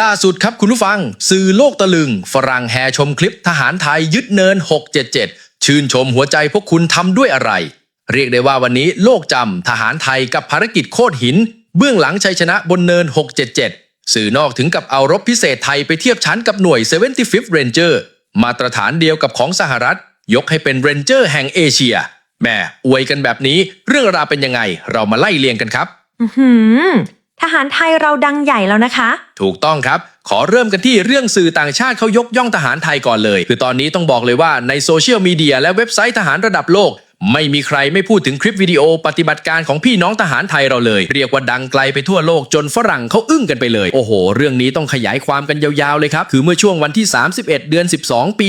ล่าสุดครับคุณผู้ฟัง สื่อโลกตะลึง ฝรั่งแห่ชมคลิปทหารไทยยึดเนิน 677 ชื่นชมหัวใจพวกคุณทำด้วยอะไร เรียกได้ว่าวันนี้โลกจำทหารไทยกับภารกิจโคตรหิน เบื้องหลังชัยชนะบนเนิน 677 สื่อนอกถึงกับเอารบพิเศษไทยไปเทียบชั้นกับหน่วย 75th Ranger มาตรฐานเดียวกับของสหรัฐ ยกให้เป็นเรนเจอร์แห่งเอเชียแหม่อวยกันแบบนี้เรื่องราวเป็นยังไง เรามาไล่เรียงกันครับ อื ทหารไทยเราดังใหญ่แล้วนะคะ ถูกต้องครับ ขอเริ่มกันที่เรื่องสื่อต่างชาติเขายกย่องทหารไทยก่อนเลย คือตอนนี้ต้องบอกเลยว่าในโซเชียลมีเดียและเว็บไซต์ทหารระดับโลก ไม่มีใครไม่พูดถึงคลิปวิดีโอปฏิบัติการของพี่น้องทหารไทยเราเลย เรียกว่าดังไกลไปทั่วโลกจนฝรั่งเขาอึ้งกันไปเลย โอ้โห เรื่องนี้ต้องขยายความกันยาวๆเลยครับ คือเมื่อช่วงวันที่ 31 เดือน 12 ปี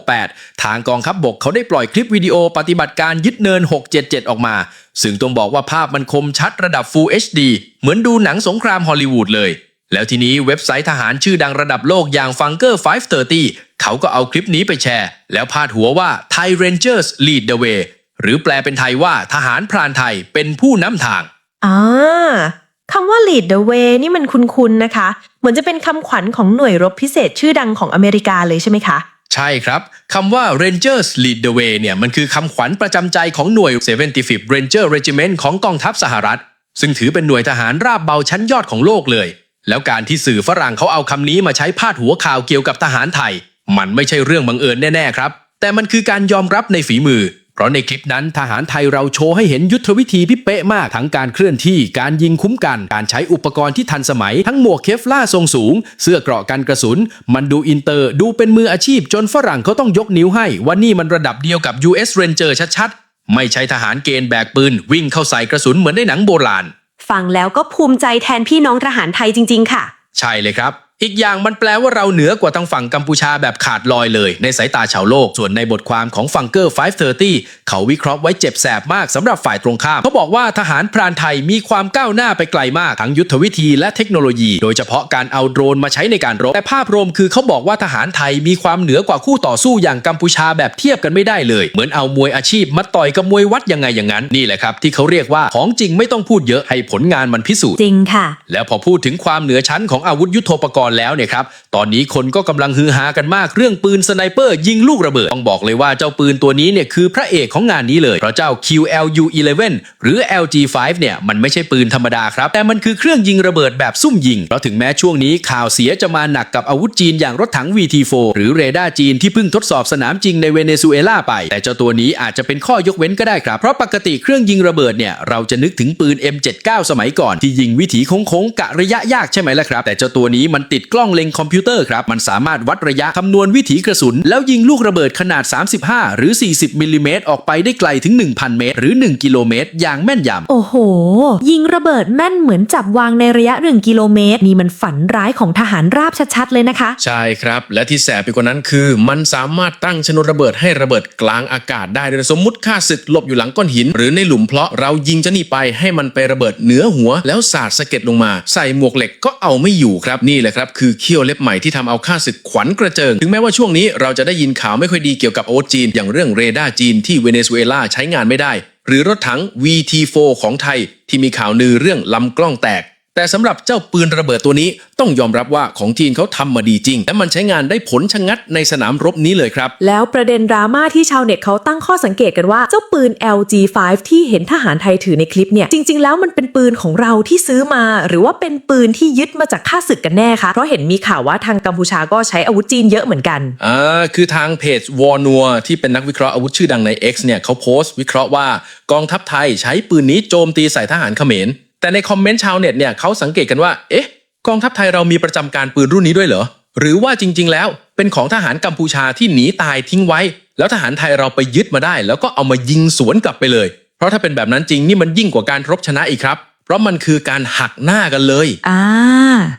2568 ทางกองทัพบบกเขาได้ปล่อยคลิปวิดีโอปฏิบัติการยึดเนิน 677 ออกมา ซึ่งต้องบอกว่าภาพมันคมชัดระดับ Full HD เหมือนดูหนังสงครามฮอลลีวูดเลยแล้วทีนี้เว็บไซต์ทหารชื่อดังระดับโลกอย่าง Funker 530 เขาก็เอาคลิปนี้ไปแชร์ แล้วพาดหัวว่า Thai Rangers lead the way หรือแปลเป็นไทยว่าทหารพรานไทยเป็นผู้นำทางอ่าคำว่า lead the way นี่มันคุ้นๆนะคะ เหมือนจะเป็นคำขวัญของหน่วยรบพิเศษชื่อดังของอเมริกาเลยใช่ไหมคะใช่ครับคำว่า Rangers lead the way เนี่ยมันคือคำขวัญประจำใจของหน่วย 75th Ranger Regiment ของกองทัพสหรัฐ ซึ่งถือเป็นหน่วยทหารราบเบาชั้นยอดของโลกเลย แล้วการที่สื่อฝรั่งเขาเอาคำนี้มาใช้พาดหัวข่าวเกี่ยวกับทหารไทย มันไม่ใช่เรื่องบังเอิญแน่ๆครับ แต่มันคือการยอมรับในฝีมือ เพราะในคลิปนั้นทหารไทยเราโชว์ให้เห็นยุทธวิธีที่เป๊ะมากทั้งการเคลื่อนที่การยิงคุ้มกัน การใช้อุปกรณ์ที่ทันสมัย ทั้งหมวกเคฟล่าทรงสูง เสื้อเกราะกันกระสุน มันดูอินเตอร์ดูเป็นมืออาชีพจนฝรั่งเขาต้องยกนิ้วให้ ว่านี่มันระดับเดียวกับ US Ranger ชัดๆ ไม่ใช่ทหารเกณฑ์แบกปืน วิ่งเข้าใส่กระสุนเหมือนในหนังโบราณ ฟังแล้วก็ภูมิใจแทนพี่น้องทหารไทยจริง ๆ ค่ะ ใช่เลยครับ อีกอย่างมันแปลว่าเราเหนือกว่าทางฝั่งกัมพูชาแบบขาดลอยเลย ในสายตาชาวโลก ส่วนในบทความของฟังเกอร์ 530 เขาวิเคราะห์ไว้เจ็บแสบมากสำหรับฝ่ายตรงข้าม เขาบอกว่าทหารพรานไทยมีความก้าวหน้าไปไกลมาก ทั้งยุทธวิธีและเทคโนโลยี โดยเฉพาะการเอาโดรนมาใช้ในการรบ แต่ภาพรวมคือเขาบอกว่าทหารไทยมีความเหนือกว่าคู่ต่อสู้อย่างกัมพูชาแบบเทียบกันไม่ได้เลย เหมือนเอามวยอาชีพมาต่อยกับมวยวัดยังไงอย่างนั้นนี่แหละครับที่เขาเรียกว่าของจริงไม่ต้องพูดเยอะให้ผลงานมันพิสูจน์จริงค่ะ แล้วพอพูดถึงความเหนือชั้นของอาวุธยุโทโธปกรณ์แล้วเนี่ยครับ ตอนนี้คนก็กำลังฮือฮากันมากเรื่องปืนสไนเปอร์ยิงลูกระเบิด ต้องบอกเลยว่าเจ้าปืนตัวนี้เนี่ยคือพระเอกของงานนี้เลยเพราะเจ้า QLU11 หรือ LG5 เนี่ยมันไม่ใช่ปืนธรรมดาครับ แต่มันคือเครื่องยิงระเบิดแบบซุ่มยิงเพราะถึงแม้ช่วงนี้ข่าวเสียจะมาหนักกับอาวุธจีนอย่างรถถัง VT4 หรือเรดาร์จีนที่เพิ่งทดสอบสนามจริงในเวเนซุเอลาไป แต่เจ้าตัวนี้อาจจะเป็นข้อยกเว้นก็ได้ครับ เพราะปกติเครื่องยิงระเบิดเนี่ยเราจะนึกถึงปืน M79 สมัยก่อนที่ยิงวิถีโค้งๆกะระยะยากใช่ไหมล่ะครับ แต่เจ้าตัวนี้มันติดกล้องเล็งคอมพิวเตอร์ครับ มันสามารถวัดระยะคำนวณวิถีกระสุน แล้วยิงลูกระเบิดขนาด 35 หรือ 40มิลลิเมตรออกไปได้ไกลถึง 1,000 เมตร หรือ 1 กิโลเมตร อย่างแม่นยำโอ้โห ยิงระเบิดแม่นเหมือนจับวางในระยะหนึ่งกิโลเมตร นี่มันฝันร้ายของทหารราบชัดๆเลยนะคะ ใช่ครับ และที่แสบไปกว่านั้นคือ มันสามารถตั้งชนวนระเบิดให้ระเบิดกลางอากาศได้โดยสมมุติค่าศึกหลบอยู่หลังก้อนหิน หรือในหลุมเพาะเรายิงเจะนี่ไปให้มันไประเบิดเหนือหัว แล้วสาดสะเก็ดลงมา ใส่หมวกเหล็กก็เอาไม่อยู่ครับนี่แหละครับคือเขี้ยวเล็บใหม่ที่ทำเอาค่าศึกขวัญกระเจิง ถึงแม้ว่าช่วงนี้เราจะได้ยินข่าวไม่ค่อยดีเกี่ยวกับโอ๊ตจีน อย่างเรื่องเรดาร์จีนที่เวเนซุเอลาใช้งานไม่ได้ หรือรถถัง VT4 ของไทย ที่มีข่าวลือเรื่องลำกล้องแตก แต่สำหรับเจ้าปืนระเบิดตัวนี้ต้องยอมรับว่าของจีนเขาทำมาดีจริง และมันใช้งานได้ผลชะงัดในสนามรบนี้เลยครับ แล้วประเด็นดราม่าที่ชาวเน็ตเขาตั้งข้อสังเกตกันว่าเจ้าปืน LG5 ที่เห็นทหารไทยถือในคลิปเนี่ยจริง ๆ แล้วมันเป็นปืนของเราที่ซื้อมา หรือว่าเป็นปืนที่ยึดมาจากข้าศึกกันแน่คะเพราะเห็นมีข่าวว่าทางกัมพูชาก็ใช้อาวุธจีนเยอะเหมือนกันอ่าคือทางเพจวอร์นัวที่เป็นนักวิเคราะห์อาวุธชื่อดังใน X เนี่ยเขาโพสต์วิเคราะห์ว่ากองทัพไทยใช้ปืนนี้โจมตีใส่ทหารเขมร แต่ในคอมเมนต์ชาวเน็ตเนี่ยเขาสังเกตกันว่า เอ๊ะ กองทัพไทยเรามีประจำการปืนรุ่นนี้ด้วยเหรอ หรือว่าจริง ๆ แล้วเป็นของทหารกัมพูชาที่หนีตายทิ้งไว้ แล้วทหารไทยเราไปยึดมาได้ แล้วก็เอามายิงสวนกลับไปเลย เพราะถ้าเป็นแบบนั้นจริงนี่มันยิ่งกว่าการรบชนะอีกครับ เพราะมันคือการหักหน้ากันเลยอ่า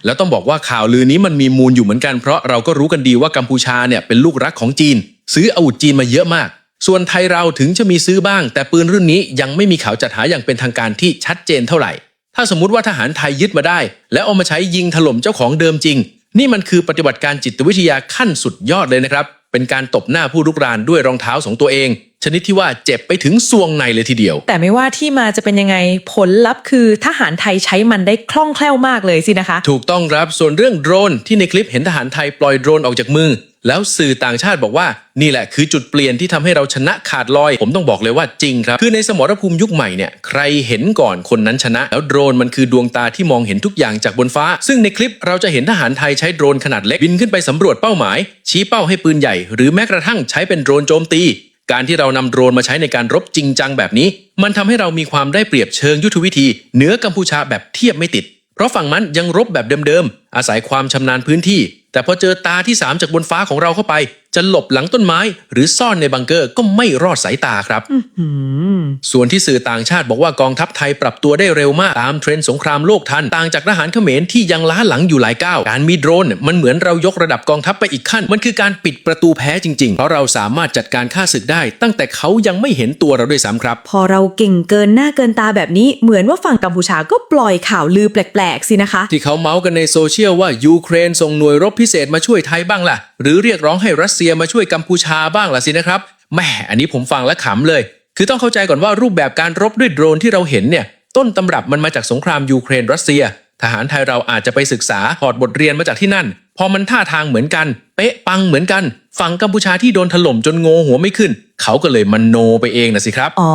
แล้วต้องบอกว่าข่าวลือนี้มันมีมูลอยู่เหมือนกัน เพราะเราก็รู้กันดีว่ากัมพูชาเนี่ยเป็นลูกรักของจีน ซื้ออาวุธจีนมาเยอะมากส่วนไทยเราถึงจะมีซื้อบ้าง แต่ปืนรุ่นนี้ยังไม่มีข่าวจัดหาอย่างเป็นทางการที่ชัดเจนเท่าไหร่ ถ้าสมมติว่าทหารไทยยึดมาได้ แล้วเอามาใช้ยิงถล่มเจ้าของเดิมจริง นี่มันคือปฏิบัติการจิตวิทยาขั้นสุดยอดเลยนะครับ เป็นการตบหน้าผู้รุกรานด้วยรองเท้าของตัวเอง ชชนิดที่ว่าเจ็บไปถึงซวงในเลยทีเดียว แต่ไม่ว่าที่มาจะเป็นยังไงผลลัพธ์คือทหารไทยใช้มันได้คล่องแคล่วมากเลยสินะคะ ถูกต้องครับส่วนเรื่องโดรนที่ในคลิปเห็นทหารไทยปล่อยโดรนออกจากมือ แล้วสื่อต่างชาติบอกว่านี่แหละคือจุดเปลี่ยนที่ทำให้เราชนะขาดลอย ผมต้องบอกเลยว่าจริงครับ คือในสมรภูมิยุคใหม่เนี่ยใครเห็นก่อนคนนั้นชนะ แล้วโดรนมันคือดวงตาที่มองเห็นทุกอย่างจากบนฟ้า ซึ่งในคลิปเราจะเห็นทหารไทยใช้โดรนขนาดเล็กบินขึ้นไปสำรวจเป้าหมาย ชี้เป้าให้ปืนใหญ่ หรือแม้กระทั่งใช้เป็นโดรนโจมตี การที่เรานำโดรนมาใช้ในการรบจริงจังแบบนี้ มันทำให้เรามีความได้เปรียบเชิงยุทธวิธี เหนือกัมพูชาแบบเทียบไม่ติด เพราะฝั่งมันยังรบแบบเดิมๆ อาศัยความชำนาญพื้นที่ แต่พอเจอตาที่ 3 จากบนฟ้าของเราเข้าไป จะหลบหลังต้นไม้ หรือซ่อนในบังเกอร์ก็ไม่รอดสายตาครับ ส่วนที่สื่อต่างชาติบอกว่ากองทัพไทยปรับตัวได้เร็วมาก ตามเทรนด์สงครามโลกทัน ต่างจากทหารเขมรที่ยังล้าหลังอยู่หลายก้าว การมีโดรนมันเหมือนเรายกระดับกองทัพไปอีกขั้น มันคือการปิดประตูแพ้จริงๆ เพราะเราสามารถจัดการฆ่าศึกได้ ตั้งแต่เขายังไม่เห็นตัวเราด้วยซ้ำครับ พอเราเก่งเกินหน้าเกินตาแบบนี้เหมือนว่าฝั่งกัมพูชาก็ปล่อยข่าวลือแปลกๆสินะคะ ที่เขาเมาส์กันในโซเชียลว่ายูเครนส่งหน่วยรบพิเศษมาช่วยไทยบ้างล่ะหรือเรียกร้องให้รัสเซียมาช่วยกัมพูชาบ้างล่ะสินะครับแหมอันนี้ผมฟังและขำเลย คือต้องเข้าใจก่อนว่ารูปแบบการรบด้วยโดรนที่เราเห็นเนี่ยต้นตำรับมันมาจากสงครามยูเครนรัสเซีย ทหารไทยเราอาจจะไปศึกษาถอดบทเรียนมาจากที่นั่น พอมันท่าทางเหมือนกัน เป๊ะปังเหมือนกัน ฝั่งกัมพูชาที่โดนถล่มจนโงหัวไม่ขึ้น เขาก็เลยมันโนไปเองนะสิครับ อ๋อ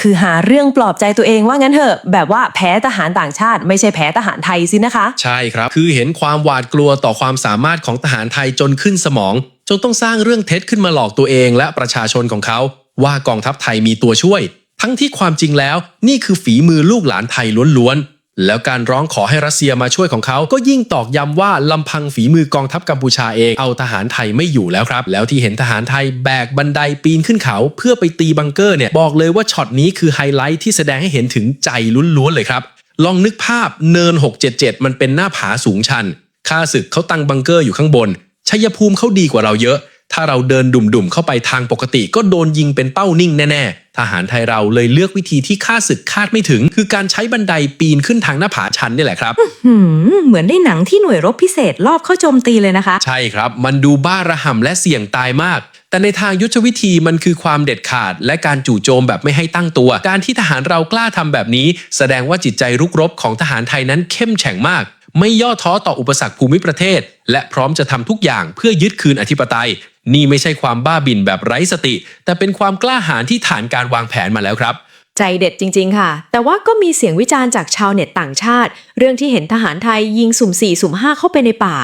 คือหาเรื่องปลอบใจตัวเองว่างั้นเถอะ แบบว่าแพ้ทหารต่างชาติ ไม่ใช่แพ้ทหารไทยสินะคะ ใช่ครับ คือเห็นความหวาดกลัวต่อความสามารถของทหารไทยจนขึ้นสมอง จนต้องสร้างเรื่องเท็จขึ้นมาหลอกตัวเองและประชาชนของเขา ว่ากองทัพไทยมีตัวช่วย ทั้งที่ความจริงแล้ว นี่คือฝีมือลูกหลานไทยล้วนๆ แล้วการร้องขอให้รัสเซียมาช่วยของเขา ก็ยิ่งตอกย้ำว่าลำพังฝีมือกองทัพกัมพูชาเองเอาทหารไทยไม่อยู่แล้วครับ แล้วที่เห็นทหารไทยแบกบันไดปีนขึ้นเขา เพื่อไปตีบังเกอร์เนี่ยบอกเลยว่าช็อตนี้คือไฮไลท์ที่แสดงให้เห็นถึงใจล้วนๆเลยครับ ลองนึกภาพเนิน 677 มันเป็นหน้าผาสูงชันข้าศึกเขาตั้งบังเกอร์อยู่ข้างบนชัยภูมิเขาดีกว่าเราเยอะ ถ้าเราเดินดุ่มๆเข้าไปทางปกติ ก็โดนยิงเป็นเป้านิ่งแน่ๆ ทหารไทยเราเลยเลือกวิธีที่ข้าศึกคาดไม่ถึง คือการใช้บันไดปีนขึ้นทางหน้าผาชันนี่แหละครับ หืมเหมือนในหนังที่หน่วยรบพิเศษรอบเข้าโจมตีเลยนะคะ ใช่ครับ มันดูบ้าระห่ำและเสี่ยงตายมาก แต่ในทางยุทธวิธีมันคือความเด็ดขาด และการจู่โจมแบบไม่ให้ตั้งตัว การที่ทหารเรากล้าทำแบบนี้ แสดงว่าจิตใจรุกรบของทหารไทยนั้นเข้มแข็งมากไม่ย่อท้อต่ออุปสรรคภูมิประเทศ และพร้อมจะทำทุกอย่างเพื่อยึดคืนอธิปไตยนี่ไม่ใช่ความบ้าบิ่นแบบไร้สติ แต่เป็นความกล้าหาญที่ฐานการวางแผนมาแล้วครับ ใจเด็ดจริง ๆ ค่ะ แต่ว่าก็มีเสียงวิจารณ์จากชาวเน็ตต่างชาติ เรื่องที่เห็นทหารไทยยิงสุ่ม4สุ่ม5เข้าไปในป่า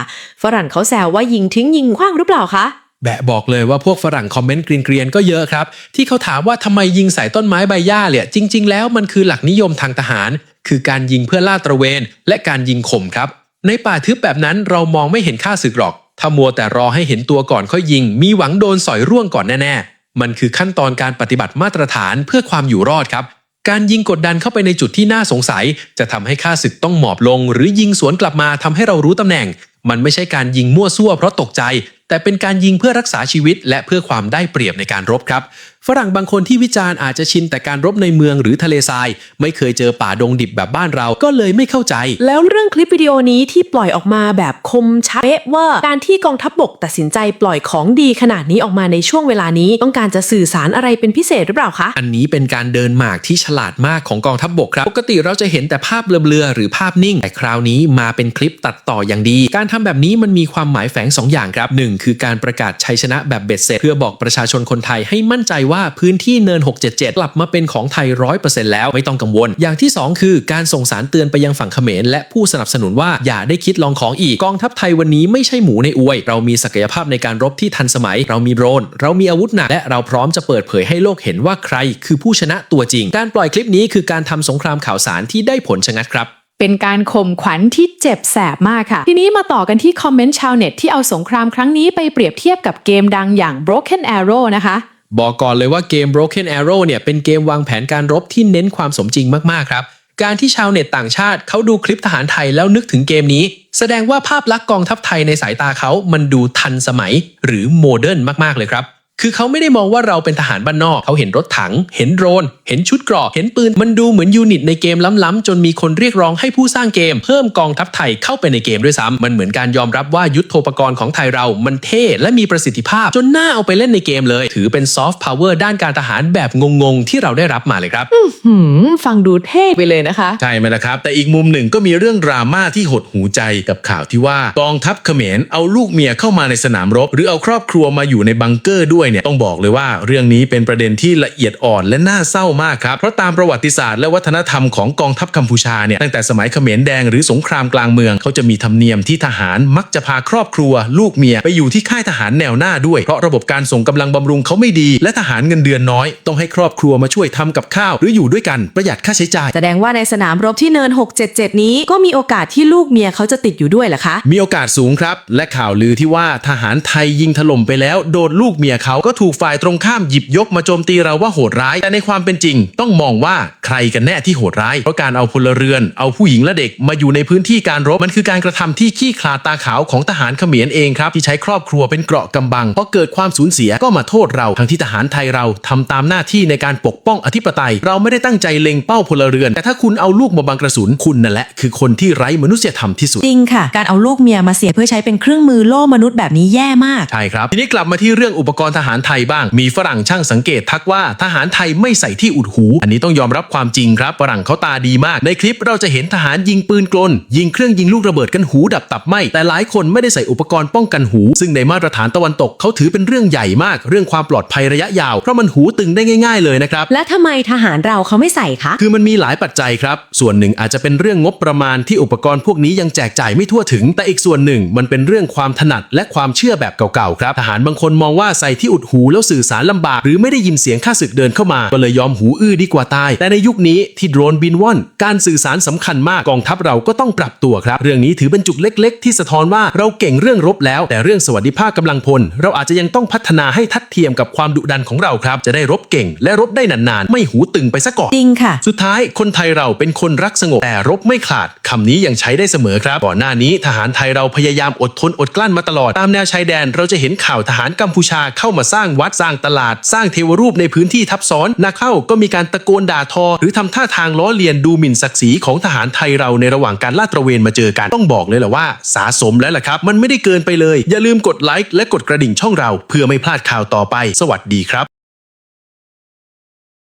ฝรั่งเขาแซวว่ายิงทิ้งยิงขว้างหรือเปล่าคะแบะบอกเลยว่าพวกฝรั่งคอมเมนต์เกรียนๆก็เยอะครับ ที่เขาถามว่าทำไมยิงใส่ต้นไม้ใบหญ้าเนี่ยจริง ๆ แล้วมันคือหลักนิยมทางทหาร คือการยิงเพื่อล่าตระเวน และการยิงข่มครับ ในป่าทึบแบบนั้นเรามองไม่เห็นค่าศึกหรอก ถ้ามัวแต่รอให้เห็นตัวก่อนค่อยยิง มีหวังโดนสอยร่วงก่อนแน่ๆ มันคือขั้นตอนการปฏิบัติมาตรฐานเพื่อความอยู่รอดครับ การยิงกดดันเข้าไปในจุดที่น่าสงสัย จะทำให้ค่าศึกต้องหมอบลง หรือยิงสวนกลับมาทำให้เรารู้ตำแหน่ง มันไม่ใช่การยิงมั่วซั่วเพราะตกใจ แต่เป็นการยิงเพื่อรักษาชีวิต และเพื่อความได้เปรียบในการรบครับ ฝรั่งบางคนที่วิจารณ์อาจจะชินแต่การรบในเมืองหรือทะเลทราย ไม่เคยเจอป่าดงดิบแบบบ้านเราก็เลยไม่เข้าใจ แล้วเรื่องคลิปวิดีโอนี้ที่ปล่อยออกมาแบบคมชัดเป๊ะว่าการที่กองทัพบบกตัดสินใจปล่อยของดีขนาดนี้ออกมาในช่วงเวลานี้ ต้องการจะสื่อสารอะไรเป็นพิเศษหรือเปล่าคะ อันนี้เป็นการเดินหมากที่ฉลาดมากของกองทัพบบกครับ ปกติเราจะเห็นแต่ภาพเบลอๆหรือภาพนิ่ง แต่คราวนี้มาเป็นคลิปตัดต่ออย่างดี การทำแบบนี้มันมีความหมายแฝง2อย่างครับ 1 คือการประกาศชัยชนะแบบเบ็ดเสร็จเพื่อบอกประชาชนคนไทยให้มั่นใจว่าพื้นที่เนิน 677 กลับมาเป็นของไทย 100%แล้วไม่ต้องกังวล อย่างที่ 2 คือการส่งสารเตือนไปยังฝั่งเขมร และผู้สนับสนุนว่าอย่าได้คิดลองของอีกกองทัพไทยวันนี้ไม่ใช่หมูในอวย เรามีศักยภาพในการรบที่ทันสมัย เรามีโดรน เรามีอาวุธหนักและเราพร้อมจะเปิดเผยให้โลกเห็นว่าใคร คือผู้ชนะตัวจริง การปล่อยคลิปนี้คือการทำสงครามข่าวสารที่ได้ผลชะงัดครับเป็นการข่มขวัญที่เจ็บแสบมากค่ะ ทีนี้มาต่อกันที่คอมเมนต์ชาวเน็ตที่เอาสงครามครั้งนี้ไปเปรียบเทียบกับเกมดังอย่าง Broken Arrow นะคะ บอกก่อนเลยว่าเกม Broken Arrow เนี่ยเป็นเกมวางแผนการรบที่เน้นความสมจริงมากๆครับ การที่ชาวเน็ตต่างชาติเขาดูคลิปทหารไทยแล้วนึกถึงเกมนี้ แสดงว่าภาพลักษณ์กองทัพไทยในสายตาเขามันดูทันสมัยหรือโมเดิร์นมากๆเลยครับ คือเขาไม่ได้มองว่าเราเป็นทหารบ้านนอก เขาเห็นรถถัง เห็นโดรน เห็นชุดเกราะเห็นปืน มันดูเหมือนยูนิตในเกมล้ำๆ จนมีคนเรียกร้องให้ผู้สร้างเกม เพิ่มกองทัพไทยเข้าไปในเกมด้วยซ้ำ มันเหมือนการยอมรับว่ายุทโธปกรณ์ของไทยเรา มันเท่และมีประสิทธิภาพ จนน่าเอาไปเล่นในเกมเลย ถือเป็นซอฟต์พาวเวอร์ด้านการทหารแบบงงๆ ที่เราได้รับมาเลยครับหืมฟังดูเท่ไปเลยนะคะ ใช่ไหมล่ะครับ แต่อีกมุมหนึ่งก็มีเรื่องดราม่าที่หดหูใจกับข่าวที่ว่ากองทัพเขมรเอาลูกเมียเข้ามาในสนามรบ หรือเอาครอบครัวมาอยู่ในบังเกอร์ด้วยเนี่ยต้องบอกเลยว่าเรื่องนี้เป็นประเด็นที่ละเอียดอ่อนและน่าเศร้ามากครับเพราะตามประวัติศาสตร์และวัฒนธรรมของกองทัพกัมพูชาเนี่ยตั้งแต่สมัยเขมรแดงหรือสงครามกลางเมืองเขาจะมีธรรมเนียมที่ทหารมักจะพาครอบครัว ลูกเมียไปอยู่ที่ค่ายทหารแนวหน้าด้วยเพราะระบบการส่งกำลังบำรุงเขาไม่ดี และทหารเงินเดือนน้อย ต้องให้ครอบครัวมาช่วยทำกับข้าว หรืออยู่ด้วยกันประหยัดค่าใช้จ่ายแสดงว่าในสนามรบที่เนิน 677 นี้ ก็มีโอกาสที่ลูกเมียเขาจะติดอยู่ด้วยเหรอคะ มีโอกาสสูงครับ และข่าวลือที่ว่าทหารไทยยิงถล่มไปแล้วโดนลูกเมียเขาก็ถูกฝ่ายตรงข้ามหยิบยกมาโจมตีเราว่าโหดร้าย แต่ในความเป็นจริง ต้องมองว่าใครกันแน่ที่โหดร้าย เพราะการเอาพลเรือน เอาผู้หญิงและเด็กมาอยู่ในพื้นที่การรบมันคือการกระทำที่ขี้ขลาดตาขาวของทหารเขมรเองครับที่ใช้ครอบครัวเป็นเกราะกำบังพอเกิดความสูญเสียก็มาโทษเราทั้งที่ทหารไทยเราทำตามหน้าที่ในการปกป้องอธิปไตย เราไม่ได้ตั้งใจเล็งเป้าพลเรือน แต่ถ้าคุณเอาลูกมาบังกระสุนคุณนั่นแหละคือคนที่ไร้มนุษยธรรมที่สุดจริงค่ะ การเอาลูกเมียมาเสียเพื่อใช้เป็นเครื่องมือโล่มนุษย์แบบนี้แย่มากใช่ครับทีนี้กลับมาที่เรื่องอุปกรณ์ทหารไทยบ้าง มีฝรั่งช่างสังเกตทักว่าทหารไทยไม่ใส่ที่อุดหู อันนี้ต้องยอมรับความจริงครับฝรั่งเขาตาดีมาก ในคลิปเราจะเห็นทหารยิงปืนกล ยิงเครื่องยิงลูกระเบิดกันหูดับตับไหมแต่หลายคนไม่ได้ใส่อุปกรณ์ป้องกันหู ซึ่งในมาตรฐานตะวันตกเขาถือเป็นเรื่องใหญ่มาก เรื่องความปลอดภัยระยะยาวเพราะมันหูตึงได้ง่าย ๆ เลยนะครับ และทำไมทหารเราเขาไม่ใส่คะ คือมันมีหลายปัจจัยครับ ส่วนหนึ่งอาจจะเป็นเรื่องงบประมาณที่อุปกรณ์พวกนี้ยังแจกจ่ายไม่ทั่วถึง แต่อีกส่วนหนึ่งมันเป็นเรื่องความถนัดและความเชื่อแบบเก่าๆครับทหารบางคนมองว่าใส่ที่อุดหูแล้วสื่อสารลำบาก หรือไม่ได้ยินเสียงข้าศึกเดินเข้ามา ก็เลยยอมหูอื้อดีกว่าตาย แต่ในยุคนี้ที่โดรนบินว่อนการสื่อสารสำคัญมากกองทัพเราก็ต้องปรับตัวครับ เรื่องนี้ถือเป็นจุดเล็ก ๆ ที่สะท้อนว่าเราเก่งเรื่องรบแล้ว แต่เรื่องสวัสดิภาพกำลังพล เราอาจจะยังต้องพัฒนาให้ทัดเทียมกับความดุดันของเราครับจะได้รบเก่ง และรบได้นานๆ ไม่หูตึงไปซะก่อนจริงค่ะ สุดท้ายคนไทยเราเป็นคนรักสงบแต่รบไม่ขาดคำนี้ยังใช้ได้เสมอครับก่อนหน้านี้ทหารไทยเราพยายามอดทนอดกลั้นมาตลอดตามแนวชายแดน เราจะเห็นข่าวทหารกัมพูชาเข้ามาสร้างวัดสร้างตลาด สร้างเทวรูปในพื้นที่ทับซ้อนนาเข้าก็มีการตะโกนด่าทอ หรือทำท่าทางล้อเลียนดูหมิ่นศักดิ์ศรีของทหารไทยเราในระหว่างการลาดตระเวนมาเจอกันต้องบอกเลยแหละว่าสาสมแล้วล่ะครับ มันไม่ได้เกินไปเลย อย่าลืมกดไลค์และกดกระดิ่งช่องเรา เพื่อไม่พลาดข่าวต่อไป สวัสดีครับ